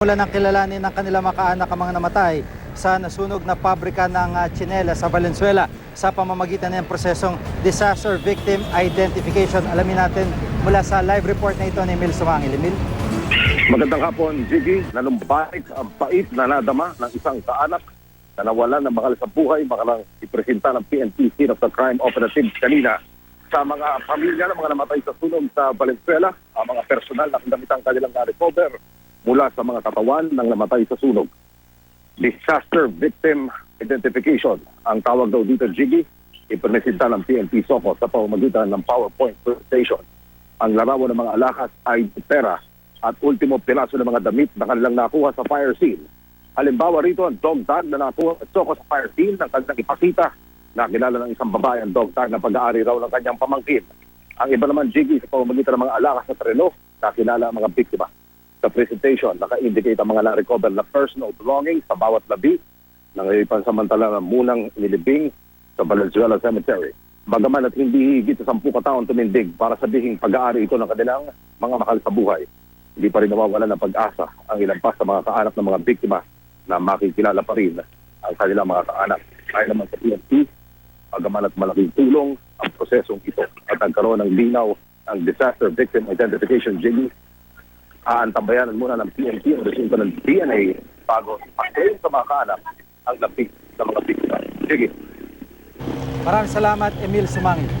Mula nang kilalanin ng kanila makaanak ang mga namatay sa nasunog na pabrika ng uh, Chinela sa Valenzuela sa pamamagitan ng prosesong Disaster Victim Identification. Alamin natin mula sa live report na ito ni Emil Sumangil. Emil? Magandang hapon, Jiggy. Nanumbalik ang pait na nadama ng isang kaanak na nawalan ng bakal sa buhay makalang ipresenta ng PNP Scene of the Crime Operative kanina sa mga pamilya ng mga namatay sa sunog sa Valenzuela, ang mga personal na kagamitan kanilang na-recover mula sa mga katawan ng namatay sa sunog. Disaster Victim Identification ang tawag daw dito, Jiggy. Ipresenta ng PNP SOCO sa pamamagitan ng PowerPoint presentation. Ang larawan ng mga alakas ay pera at ultimo piraso ng mga damit na kanilang nakuha sa fire scene. Halimbawa rito ang dog tag na nakuha sa Choco sa fire scene ng kanilang ipakita na kilala ng isang babae ang dog tag na pag-aari raw ng kanyang pamangkin. Ang iba naman, Jiggy, sa pamamagitan ng mga alakas sa treno na kilala ang mga biktima. Sa presentation, naka-indicate ang mga na-recover na personal belongings sa bawat labi ng pansamantala na munang inilibing sa Valenzuela Cemetery. Bagaman at hindi higit sa sampu kataon tumindig para sabihin pag-aari ito ng kanilang mga mahal sa buhay. Hindi pa rin nawawala ng pag-asa ang ilang pa sa mga kaanap ng mga biktima na makikilala pa rin ang kanilang mga kaanak. Ayon naman sa PNP, bagaman at malaking tulong ang prosesong ito at nagkaroon ng linaw ang Disaster Victim Identification JIG aantabayanan muna ng PNP ang resulta ng DNA bago ipag sa mga kaanak ang lapik ng mga biktima. Sige. Maraming salamat, Emil Sumangil.